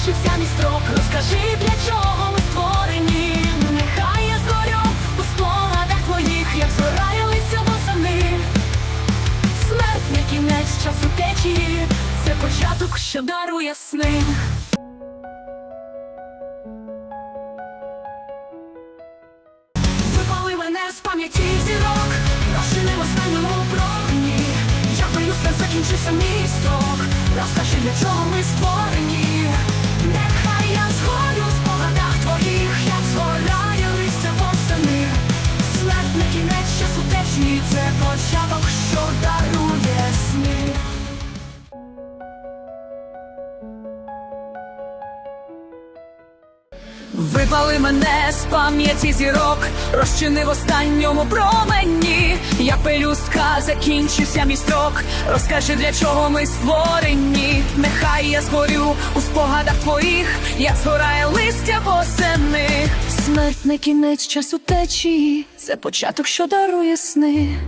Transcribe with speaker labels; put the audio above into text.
Speaker 1: закінчився мій строк. Розкажи, для чого ми створені. Ну, нехай я згорю у спогадах твоїх, як згоралися восени. Смерть не кінець часу течії. Це початок, що дарує сни. Випали мене з пам'яті зірок. Розчини в останньому прогні Я боюсь, не закінчився мій строк. Розкажи, для чого ми створені. Початок, що дарує сни. Випали мене з пам'яті зірок, розчинив останньому промені. Як пелюстка закінчився мій строк. Розкажи, для чого ми створені. Нехай я згорю у спогадах твоїх, як згорає листя восени. Смерть не кінець часу течії, це початок, що дарує сни.